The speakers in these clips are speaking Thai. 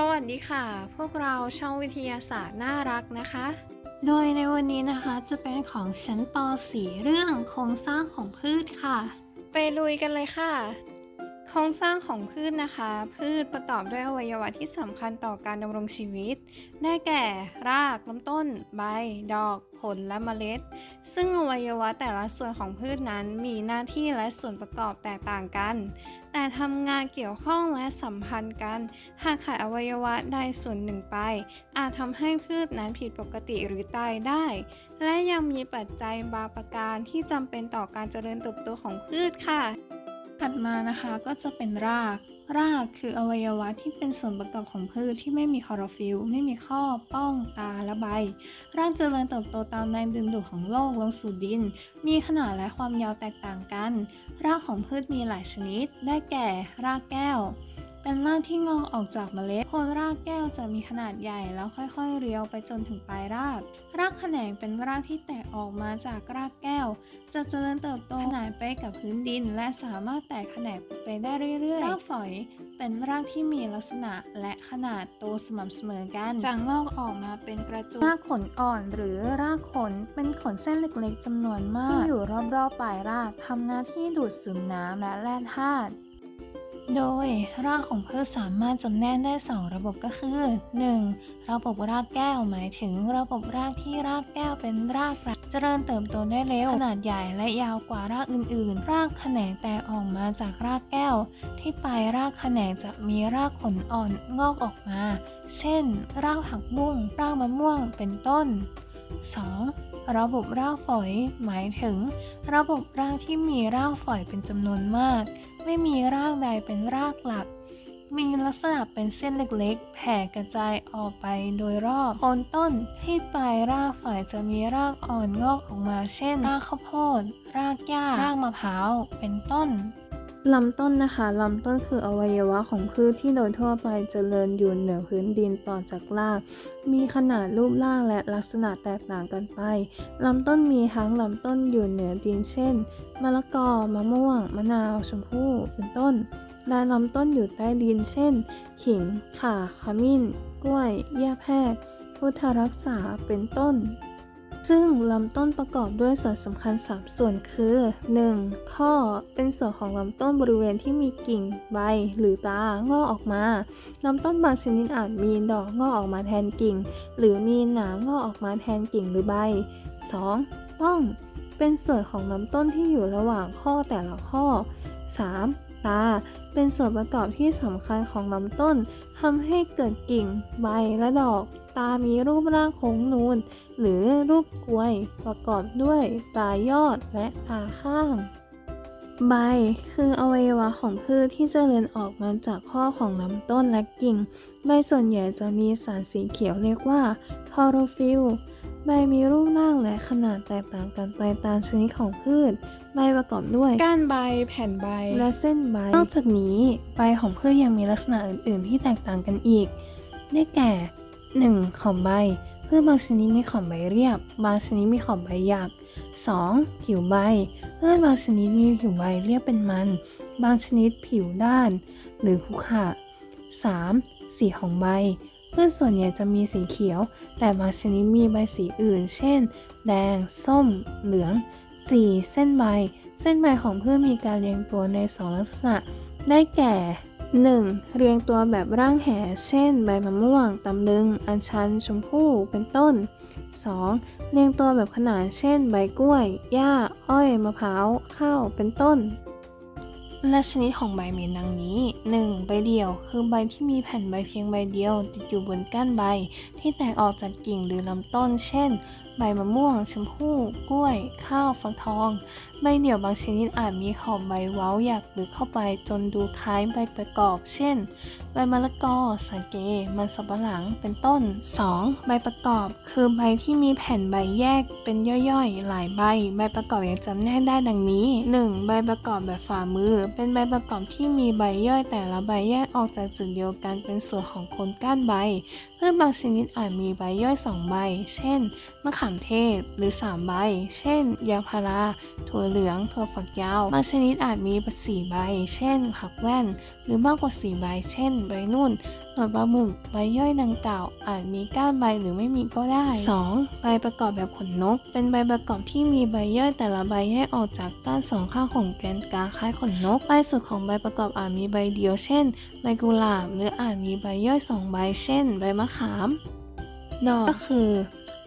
สวัสดีค่ะ พวกเราช่องวิทยาศาสตร์น่ารักนะคะ โดยในวันนี้นะคะจะเป็นของชั้นป .4 เรื่องโครงสร้างของพืชค่ะ ไปลุยกันเลยค่ะ โครงสร้างของพืชนะคะ พืชประกอบด้วยอวัยวะที่สำคัญต่อการดำรงชีวิต ได้แก่ รากลำต้น ใบ ดอก ผล และเมล็ด ซึ่งอวัยวะแต่ละส่วนของพืชนั้นมีหน้าที่และส่วนประกอบแตกต่างกัน แต่ทำงานเกี่ยวข้องและสัมพันธ์กัน หากขาดอวัยวะใดส่วนหนึ่งไป อาจทำให้พืชนั้นผิดปกติหรือตายได้ และยังมีปัจจัยบางประการที่จำเป็นต่อการเจริญเติบโตของพืชค่ะ ถัดมานะคะก็จะเป็นราก รากคืออวัยวะที่เป็นส่วนประกอบของพืชที่ไม่มีคลอโรฟิลล์ไม่มีข้อ ป้อง ตา และใบ รากเจริญเติบโตตามแรงดึงดูดของโลกลงสู่ดิน มีขนาดและความยาวแตกต่างกัน รากของพืชมีหลายชนิด ได้แก่ รากแก้ว เป็นรากที่งอกออกจากเมล็ดโคนรากแก้วจะมีขนาดใหญ่แล้วค่อยๆ เรียวไปจนถึงปลายราก รากแขนงเป็นรากที่แตกออกมาจากรากแก้ว จะเจริญเติบโตขนานไปกับพื้นดิน และสามารถแตกแขนงไปได้เรื่อยๆ รากฝอยเป็นรากที่มีลักษณะและขนาดโตสม่ำเสมอกันจะงอกออกมาเป็นกระจุกรากขนอ่อนหรือรากขนเป็นขนเส้นเล็กๆจำนวนมากที่อยู่รอบๆปลายรากทำหน้าที่ดูดซึมน้ำและแร่ธาตุ โดยรากของพืชสามารถจำแนกได้ 2 ระบบก็คือ 1. ระบบรากแก้วหมายถึงระบบรากที่รากแก้วเป็นรากหลักเจริญเติบโตได้เร็วขนาดใหญ่และยาวกว่ารากอื่นๆ รากแขนงแตกออกมาจากรากแก้ว ที่ปลายรากแขนงจะมีรากขนอ่อนงอกออกมา เช่น รากผักบุ้งรากมะม่วงเป็นต้น 2. ระบบรากฝอย หมายถึง ระบบรากที่มีรากฝอยเป็นจำนวนมาก ไม่มีรากใดเป็นรากหลัก มีลักษณะเป็นเส้นเล็กๆ แผ่กระจายออกไปโดยรอบโคนต้นที่ปลายรากฝ่ายจะมีรากอ่อนงอกออกมา เช่น รากข้าวโพด รากหญ้ารากมะพร้าว เป็นต้น ลำต้นนะคะลำต้นคืออวัยวะของพืชที่โดยทั่วไปเจริญอยู่เหนือพื้นดินต่อจากราก มีขนาดรูปร่างและลักษณะแตกต่างกันไปลำต้นมีทั้งลำต้นอยู่เหนือดินเช่นมะละกอมะม่วง มะนาว ชมพู่ เป็นต้นและลำต้นอยู่ใต้ดินเช่น ขิง ข่า ขมิ้น กล้วย หญ้าแพรกพุทธรักษา เป็นต้น ซึ่งลำต้นประกอบด้วยส่วนสำคัญ 3 ส่วนคือ 1. ข้อเป็นส่วนของลำต้นบริเวณที่มีกิ่งใบหรือตางอกออกมาลำต้นบางชนิดอาจมีดอกงอกออกมาแทนกิ่ง หรือมีหนามงอกออกมาแทนกิ่งหรือใบ 2. ป้องเป็นส่วนของลำต้นที่อยู่ระหว่างข้อแต่ละข้อ 3. ตาเป็นส่วนประกอบที่สำคัญของลำต้นทำให้เกิดกิ่ง ใบและดอก ตามีรูปร่างโค้งนูน หรือรูปกลวยประกอบด้วยปลายยอดและตาข้าง ใบคืออวัยวะของพืชที่เจริญออกมาจากข้อของลำต้นและกิ่ง ใบส่วนใหญ่จะมีสารสีเขียวเรียกว่าคลอโรฟิลล์ใบมีรูปร่างและขนาดแตกต่างกันไปตามชนิดของพืช ใบประกอบด้วย ก้านใบ แผ่นใบ และเส้นใบ นอกจากนี้ใบของพืชยังมีลักษณะอื่น ๆ ที่แตกต่างกันอีก ได้แก่ 1. ขอบใบ พืชบางชนิดมีขอบใบเรียบ บางชนิดมีขอบใบหยัก 2. ผิวใบพืชบางชนิดมีผิวใบเรียบเป็นมัน บางชนิดผิวด้าน หรือขรุขะ 3. สีของใบพืชส่วนใหญ่จะมีสีเขียว แต่บางชนิดมีใบสีอื่น เช่น แดง ส้ม เหลือง 4. เส้นใบ เส้นใบของพืชมีการเรียงตัวใน 2 ลักษณะ ได้แก่ 1. เรียงตัวแบบร่างแห่ เช่น ใบมะม่วง ตำลึง อัญชัน ชมพู่เป็นต้น 2. เรียงตัวแบบขนานเช่น ใบกล้วย หญ้า อ้อย มะพร้าว ข้าว เป็นต้น และชนิดของใบมีดังนี้ 1. ใบเดี่ยว คือใบที่มีแผ่นใบเพียงใบเดียว ติดอยู่บนก้านใบ ที่แตกออกจากกิ่งหรือลำต้น เช่น ใบมะม่วง ชมพู่ กล้วย ข้าวฟักทอง ใบเดี่ยวบางชนิดอาจมีขอบใบเว้าหยักหรือเข้าไปจนดูคล้ายใบประกอบ เช่น ใบมะละกอ สาเก มันสำปะหลัง เป็นต้น 2. ใบประกอบ คือใบที่มีแผ่นใบแยกเป็นย่อยๆ หลายใบ ใบประกอบยังจำแนกได้ดังนี้ 1. ใบประกอบแบบฝ่ามือ เป็นใบประกอบที่มีใบย่อยแต่ละใบแยกออกจากจุดเดียวกันเป็นส่วนของโคนก้านใบพืชบางชนิดอาจมีใบย่อย2ใบ เช่น มะขามเทศ หรือ 3 ใบ เช่น ยางพารา ถั่วเหลือง ถั่วฝักยาว บางชนิดอาจมีสี่ใบ เช่น ผักแว่น หรือมากกว่า4ใบ เช่น ใบนุ่น หนวดปลาหมึก ใบย่อยดังกล่าว อาจมีก้านใบหรือไม่มีก็ได้ 2. ใบประกอบแบบขนนก เป็นใบประกอบที่มีใบย่อยแต่ละใบแยกออกจากก้านสองข้างของแกนกลางคล้ายขนนก ใบสุดของใบประกอบอาจมีใบเดียว เช่น ใบกุหลาบ หรืออาจมีใบย่อยสองใบ เช่น ใบมะขาม ดอกก็คือ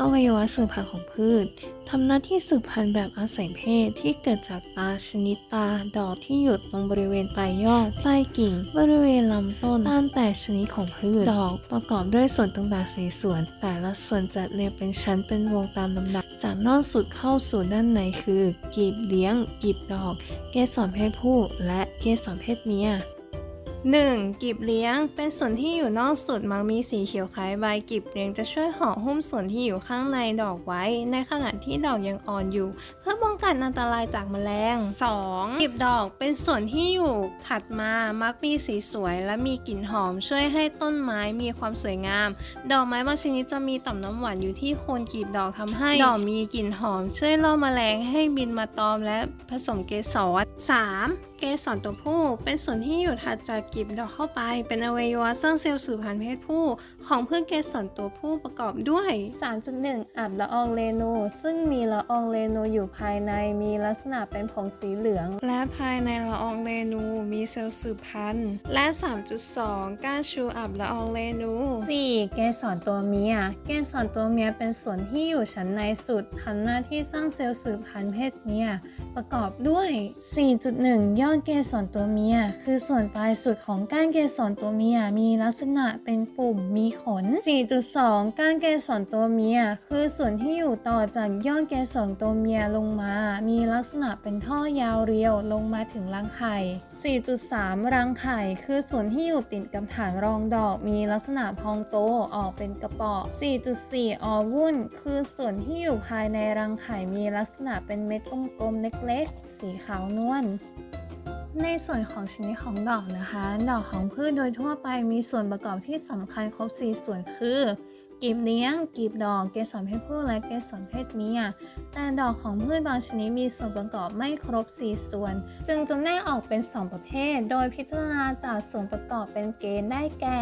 อวัยวะสืบพันธุ์ของพืชทำหน้าที่สืบพันธุ์แบบอาศัยเพศที่เกิดจากตาชนิดตา ดอกที่อยู่ตรงบริเวณปลายยอดปลายกิ่ง บริเวณลำต้นตามแต่ชนิดของพืช ดอกประกอบด้วยส่วนต่างๆสีส่วน แต่ละส่วนจัดเรียงเป็นชั้นเป็นวงตามลำดับ จากนอกสุดเข้าสู่ด้านในคือ กีบเลี้ยง กีบดอก เกสรเพศผู้ และเกสรเพศเมีย 1. กีบเลี้ยง เป็นส่วนที่อยู่นอกสุดมักมีสีเขียวคล้ายใบกีบเลี้ยงจะช่วยห่อหุ้มส่วนที่อยู่ข้างในดอกไว้ ในขณะที่ดอกยังอ่อนอยู่ เพื่อป้องกันอันตรายจากแมลง 2. กีบดอกเป็นส่วนที่อยู่ถัดมามักมีสีสวยและมีกลิ่นหอมช่วยให้ต้นไม้มีความสวยงาม ดอกไม้บางชนิดจะมีต่อมน้ำหวานอยู่ที่โคนกีบดอกทำให้ดอกมีกลิ่นหอม ช่วยล่อแมลงให้บินมาตอมและผสมเกสร 3. เกสรตัวผู้ เป็นส่วนที่อยู่ถัดจากกีบดอกเข้าไป เป็นอวัยวะสร้างเซลล์สืบพันธุ์เพศผู้ ของพืชเกสรตัวผู้ประกอบด้วย 3.1 อับละอองเรนู ซึ่งมีละอองเรนูอยู่ภายในมีลักษณะเป็นผงสีเหลือง และภายในละอองเรนูมีเซลล์สืบพันธุ์ และ 3.2ก้านชูอับละอองเรนู 4. เกสรตัวเมีย เกสรตัวเมียเป็นส่วนที่อยู่ชั้นในสุดทำหน้าที่สร้างเซลล์สืบพันธุ์เพศเมียประกอบด้วย 4.1ยอดเกสรตัวเมีย คือส่วนปลายสุดของก้านเกสรตัวเมียมีลักษณะเป็นปุ่มมีขน 4.2 ก้านเกสรตัวเมีย คือส่วนที่อยู่ต่อจากยอดเกสรตัวเมียลงมา มีลักษณะเป็นท่อยาวเรียวลงมาถึงรังไข่ 4.3 รังไข่ คือส่วนที่อยู่ติดกับฐานรองดอก มีลักษณะพองโตออกเป็นกระป๋อ4.4 อวุ่น คือส่วนที่อยู่ภายในรังไข่มีลักษณะเป็นเม็ดกลมๆเล็กๆ สีขาวนวล ในส่วนของชนิดของดอกนะคะ ดอกของพืชโดยทั่วไปมีส่วนประกอบที่สำคัญครบ 4 ส่วนคือ กีบเลี้ยง กีบดอก เกสรเพศผู้และเกสรเพศเมีย แต่ดอกของพืชบางชนิดมีส่วนประกอบไม่ครบ 4 ส่วน จึงจำแนกออกเป็น 2 ประเภท โดยพิจารณาจากส่วนประกอบเป็นเกณฑ์ได้แก่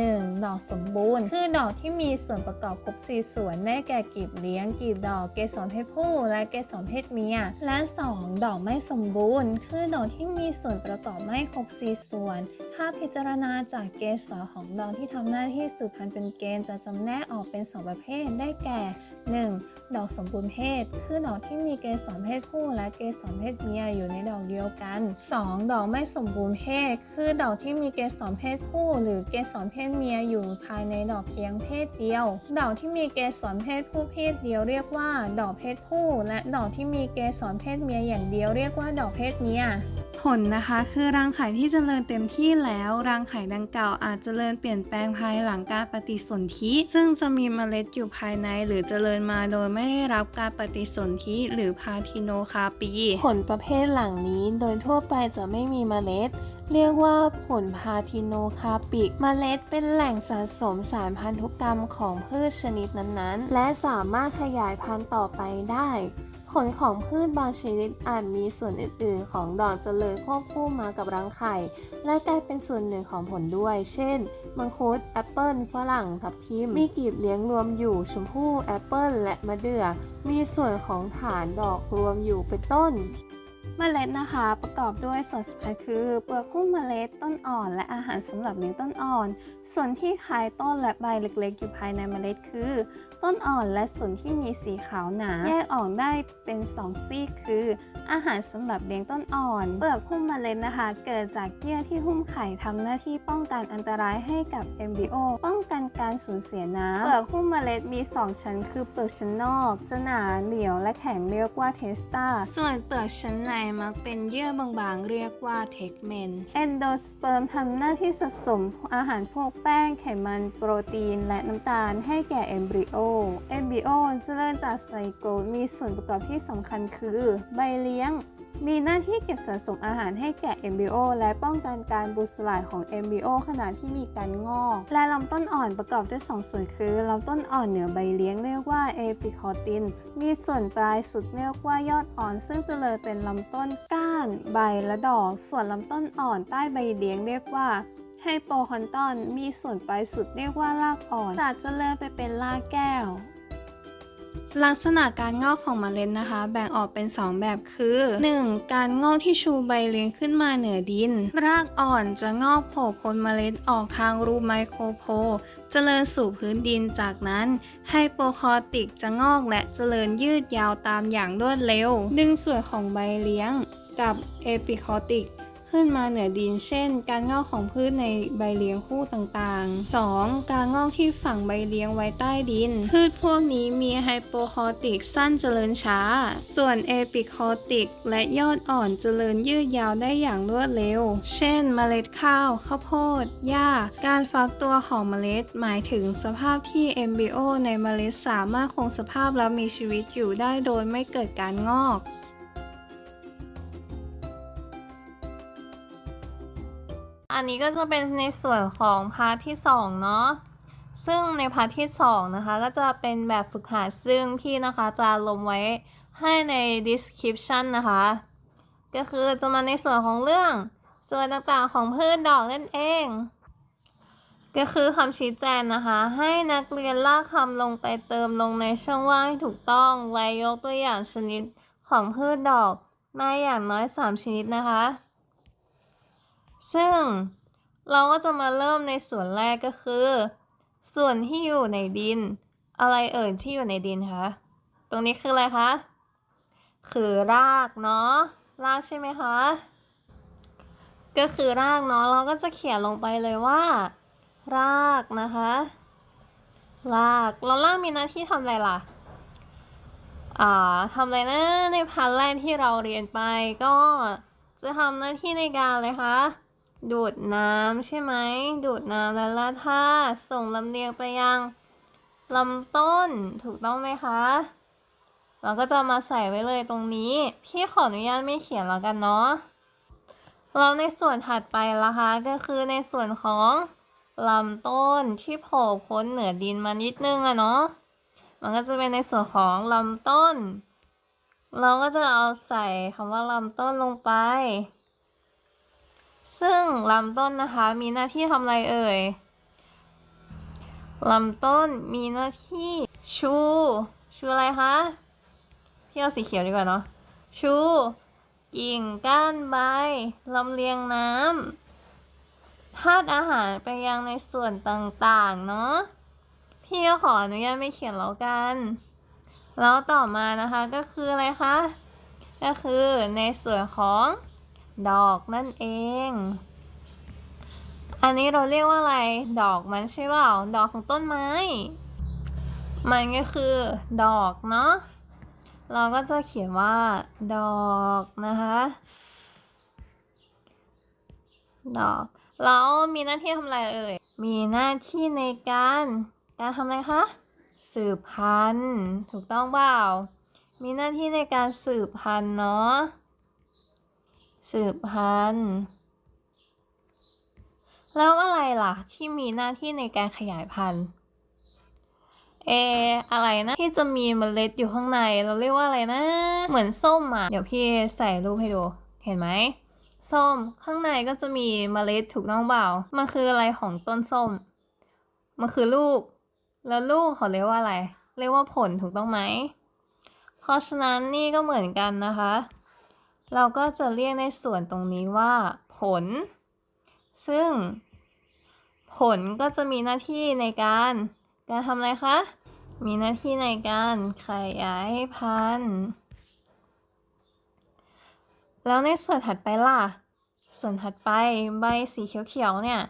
1. ดอกสมบูรณ์ คือดอกที่มีส่วนประกอบครบ 4 ส่วนได้แก่กีบเลี้ยง กีบดอกเกสรเพศผู้ และเกสรเพศเมีย และ 2. ดอกไม่สมบูรณ์ คือดอกที่มีส่วนประกอบไม่ครบ 4 ส่วน ถ้าพิจารณาจากเกสรของดอกที่ทำหน้าที่สืบพันธุ์เป็นเกณฑ์จะจำแนกออกเป็น 2 ประเภทได้แก่ 1. ดอกสมบูรณ์เพศ คือดอกที่มีเกสรเพศผู้และเกสรเพศเมียอยู่ในดอกเดียวกัน 2. ดอกไม่สมบูรณ์เพศ คือดอกที่มีเกสรเพศผู้ หรือเกสรเพศเมียอยู่ภายในดอกเพียงเพศเดียว ดอกที่มีเกสรเพศผู้เพศเดียวเรียกว่า ดอกเพศผู้ และดอกที่มีเกสรเพศเมียอย่างเดียวเรียกว่าดอกเพศเมียผลนะคะคือรังไข่ที่เจริญเต็มที่แล้วรังไข่ดังกล่าวอาจเจริญเปลี่ยนแปลงภายหลังการปฏิสนธิซึ่งจะมีเมล็ดอยู่ภายในหรือเจริญมาโดยไม่ได้รับการปฏิสนธิหรือพาทิโนคาปี ผลประเภทหลังนี้โดยทั่วไปจะไม่มีเมล็ด เรียกว่าผลพาทิโนคาปิกเมล็ดเป็นแหล่งสะสมสารพันธุกรรมของพืชชนิดนั้นๆ และสามารถขยายพันธุ์ต่อไปได้ ผลของพืชบางชนิดอาจมีส่วนอื่น ๆ ของดอกเจริญควบคู่มากับรังไข่ และกลายเป็นส่วนหนึ่งของผลด้วย เช่น มังคุด แอปเปิลฝรั่ง ทับทิม มีกีบเลี้ยงรวมอยู่ ชมพู่ แอปเปิล และมะเดื่อ มีส่วนของฐานดอกรวมอยู่เป็นต้นเมล็ดนะคะประกอบด้วยส่วนสำคัญคือเปลือกหุ้มเมล็ดต้นอ่อน และอาหารสำหรับเลี้ยงต้นอ่อน ส่วนที่คล้ายต้นและใบเล็กๆ อยู่ภายในเมล็ดคือ ต้นอ่อนและส่วนที่มีสีขาวหนา แยกออกได้เป็นสองซีกคือ อาหารสำหรับเลี้ยงต้นอ่อนเปลือกหุ้มเมล็ดนะคะ เกิดจากเยื่อที่หุ้มไข่ทำหน้าที่ป้องกันอันตรายให้กับเอมบริโอป้องกันการสูญเสียน้ำเปลือกหุ้มเมล็ดมี 2 ชั้น คือเปลือกชั้นนอกจะหนาเหนียวและแข็งเรียกว่าเทสตาส่วนเปลือกชั้นในมักเป็นเยื่อบางๆเรียกว่าเทกเมนเอนโดสเปิร์มทำหน้าที่สะสมอาหารพวกแป้งไขมันโปรตีน และน้ำตาลให้แก่เอมบริโอเอมบิโอจะเริ่มจากไซโกมีส่วนประกอบที่สำคัญคือ ใบเลี้ยง มีหน้าที่เก็บสะสมอาหารให้แก่ embryo และป้องกันการบูสลายของ embryo ขณะที่มีการงอก และลำต้นอ่อนประกอบด้วยสองส่วนคือลำต้นอ่อนเหนือใบเลี้ยงเรียกว่า epicotin มีส่วนปลายสุดเรียกว่ายอดอ่อน ซึ่งเจริญเป็นลำต้นก้าน ใบและดอก ส่วนลำต้นอ่อนใต้ใบเลี้ยงเรียกว่า ไฮโปคอนตอนมีส่วนปลายสุดเรียกว่ารากอ่อนจากเจริญไปเป็นรากแก้ว ลักษณะการงอกของเมล็ดนะคะ แบ่งออกเป็น 2 แบบคือ 1. การงอกที่ชูใบเลี้ยงขึ้นมาเหนือดิน รากอ่อนจะงอกโผล่พ้นเมล็ดออกทางรูไมโครโพลเจริญสู่พื้นดินจากนั้นไฮโปคอติกจะงอกและเจริญยืดยาวตามอย่างรวดเร็ว ดึงส่วนของใบเลี้ยงกับเอปิคอติก ขึ้นมาเหนือดิน เช่น การงอกของพืชในใบเลี้ยงคู่ต่างๆ 2. การงอกที่ฝังใบเลี้ยงไว้ใต้ดิน พืชพวกนี้มีไฮโปคอติกสั้นเจริญช้า ส่วนเอปิคอติกและยอดอ่อนเจริญยืดยาวได้อย่างรวดเร็ว เช่น เมล็ดข้าว ข้าวโพด หญ้า การฟักตัวของเมล็ด หมายถึงสภาพที่เอมบริโอในเมล็ดสามารถคงสภาพและมีชีวิตอยู่ได้โดยไม่เกิดการงอก อันนี้ก็จะเป็นในส่วนของพาร์ทที่2เนาะซึ่งในพาร์ทที่2นะคะก็จะเป็นแบบฝึกหัดซึ่งพี่นะคะจะลงไว้ให้ใน description นะคะ ก็คือจะมาในส่วนของเรื่อง ส่วนต่างๆของพืชดอกนั่นเอง ก็คือคำชี้แจงนะคะ ให้นักเรียนลากคำลงไปเติมลงในช่องว่างให้ถูกต้องไว้ยกตัวอย่างชนิดของพืชดอกมาอย่างน้อย 3 ชนิดนะคะ ซึ่งเราก็จะมาเริ่มในส่วนแรกก็คือ ส่วนที่อยู่ในดิน อะไรเอ่ยที่อยู่ในดินคะ ตรงนี้คืออะไรคะ คือรากเนาะ รากใช่ไหมคะ ก็คือรากเนาะ เราก็จะเขียนลงไปเลยว่า รากนะคะ รากเรารากมีหน้าที่ทำอะไรล่ะอ่าทำอะไรนะในพันแรกที่เราเรียนไปก็จะทำหน้าที่ในการเลยคะ ดูดน้ำใช่ไหม ดูดน้ำและละธาส่งลำเลียงไปยังลำต้นถูกต้องไหมคะ เราก็จะมาใส่ไว้เลยตรงนี้ พี่ขออนุญาตไม่เขียนแล้วกันเนาะเราในส่วนถัดไปละคะก็คือในส่วนของลำต้นที่โผล่พ้นเหนือดินมานิดนึงอะเนาะมันก็จะเป็นในส่วนของลำต้น เราก็จะเอาใส่คำว่าลำต้นลงไป ซึ่งลำต้นนะคะมีหน้าที่ทำอะไรเอ่ยลำต้นมีหน้าที่ชู ชูอะไรคะพี่เอาสีเขียวดีกว่าเนาะชู กิ่งก้านใบลำเลียงน้ำธาตุอาหารไปยังในส่วนต่างๆ เนาะพี่ก็ขออนุญาตไม่เขียนแล้วกัน แล้วต่อมานะคะก็คืออะไรคะ ก็คือในส่วนของ ดอกนั่นเอง อันนี้เราเรียกว่าอะไร ดอกมันใช่เปล่า ดอกของต้นไม้ มันก็คือดอกเนาะ เราก็จะเขียนว่า ดอกนะคะ ดอก แล้วมีหน้าที่ทำอะไรเอ่ย มีหน้าที่ในการ การทำอะไรคะ สืบพันธุ์ ถูกต้องเปล่า มีหน้าที่ในการสืบพันธุ์เนาะ สืบพันธุ์แล้วอะไรล่ะที่มีหน้าที่ในการขยายพันธุ์ เอ อะไรนะที่จะมีเมล็ดอยู่ข้างในเราเรียกว่าอะไรนะ เหมือนส้มอะ เดี๋ยวพี่ใส่รูปให้ดู เห็นไหมส้มข้างในก็จะมีเมล็ดถูกต้องเปล่ามันคืออะไรของต้นส้ม มันคือลูก แล้วลูกเขาเรียกว่าอะไร เรียกว่าผลถูกต้องไหม เพราะฉะนั้นนี่ก็เหมือนกันนะคะ เราก็จะเรียกในส่วนตรงนี้ว่า ผล ซึ่ง ผลก็จะมีหน้าที่ในการ การทำอะไรคะ มีหน้าที่ในการขยายพันธุ์ แล้วในส่วนถัดไปล่ะ ส่วนถัดไปใบสีเขียวๆเนี่ย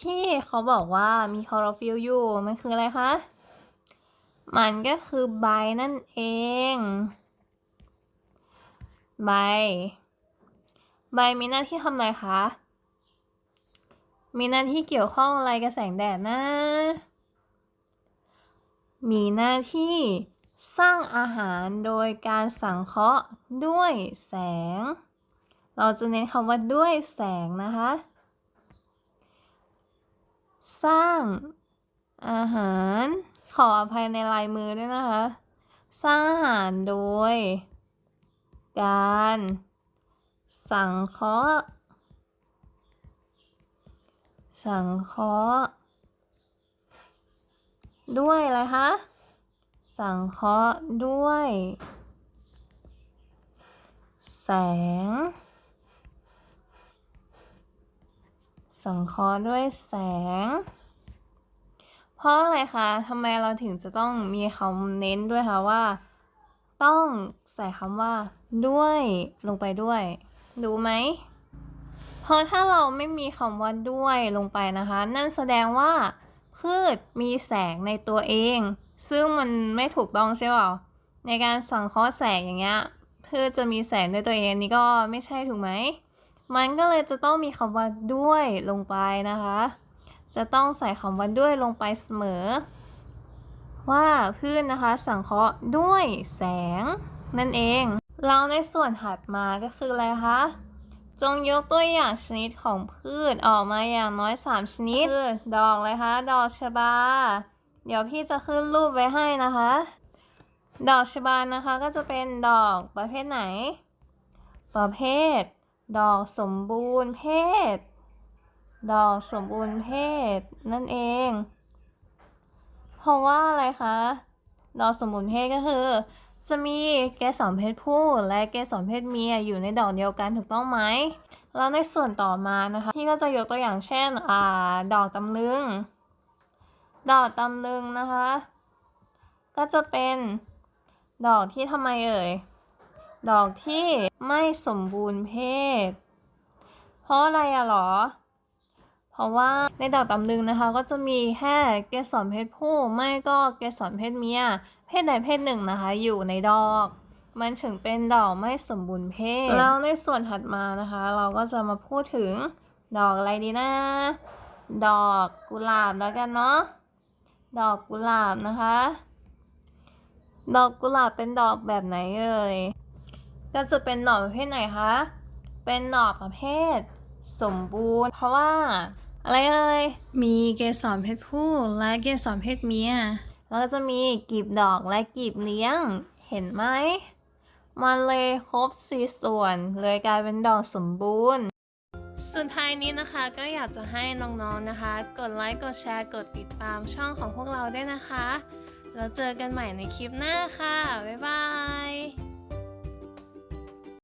ที่เขาบอกว่ามีคลอโรฟิลอยู่ มันคืออะไรคะ มันก็คือใบนั่นเอง ใบ ใบมีหน้าที่ทำอะไรคะ มีหน้าที่เกี่ยวข้องอะไรกับแสงแดดนะ มีหน้าที่สร้างอาหารโดยการสังเคราะห์ด้วยแสง เราจะเน้นคำว่าด้วยแสงนะคะ สร้างอาหาร ขออภัยในลายมือด้วยนะคะ สร้างอาหารโดย การ สังเคราะห์ สังเคราะห์ ด้วยอะไรคะ สังเคราะห์ด้วย แสง สังเคราะห์ด้วยแสงเพราะอะไรคะทำไมเราถึงจะต้องมีคำเน้นด้วยคะว่า ต้องใส่คำว่า ด้วยลงไปด้วยรู้ไหมเพราะถ้าเราไม่มีคำว่าด้วยลงไปนะคะ นั่นแสดงว่าพืชมีแสงในตัวเอง ซึ่งมันไม่ถูกต้องใช่เปล่าในการสังเคราะห์แสงอย่างเงี้ยพืชจะมีแสงด้วยตัวเองนี่ก็ไม่ใช่ถูกไหมมันก็เลยจะต้องมีคำว่าด้วยลงไปนะคะ จะต้องใส่คำว่าด้วยลงไปเสมอ ว่าพืชนะคะสังเคราะห์ด้วยแสงนั่นเอง แล้วในส่วนถัดมาก็คืออะไรคะ จงยกตัวอย่างชนิดของพืชออกมาอย่างน้อย 3 ชนิดคือดอกเลยคะ ดอกชบา เดี๋ยวพี่จะขึ้นรูปไว้ให้นะคะ ดอกชบานะคะก็จะเป็นดอกประเภทไหน ประเภท ดอกสมบูรณ์เพศ ดอกสมบูรณ์เพศ นั่นเอง เพราะว่าอะไรคะ ดอกสมบูรณ์เพศก็คือ จะมีเกสรเพศผู้และเกสรเพศเมียอยู่ในดอกเดียวกันถูกต้องไหม แล้วในส่วนต่อมานะคะพี่ก็จะยกตัวอย่างเช่นอ่าดอกตำลึง ดอกตำลึงนะคะ ก็จะเป็นดอกที่ทำไมเอ่ย ดอกที่ไม่สมบูรณ์เพศ เพราะอะไรอะหรอ เพราะว่าในดอกตำลึงนะคะ ก็จะมีแค่เกสรเพศผู้ไม่ก็เกสรเพศเมีย เพศใดเพศหนึ่งนะคะ อยู่ในดอก มันถึงเป็นดอกไม่สมบูรณ์เพศ แล้วในส่วนถัดมานะคะ เราก็จะมาพูดถึงดอกอะไรดีนะ ดอกกุหลาบแล้วกันเนาะดอกกุหลาบนะคะ ดอกกุหลาบเป็นดอกแบบไหนเอ่ยก็จะเป็นดอกประเภทไหนคะ เป็นดอกประเภท สมบูรณ์ เพราะว่า อะไรเอ่ยมีเกสรเพศผู้และเกสรเพศเมีย แล้วก็จะมีกลีบดอกและกลีบเลี้ยง เห็นไหม มันเลยครบสี่ส่วน เลยกลายเป็นดอกสมบูรณ์ สุดท้ายนี้นะคะก็อยากจะให้น้องๆนะคะ กดไลค์ กดแชร์ กดติดตามช่องของพวกเราด้วยนะคะ แล้วเจอกันใหม่ในคลิปหน้าค่ะ บ๊ายบาย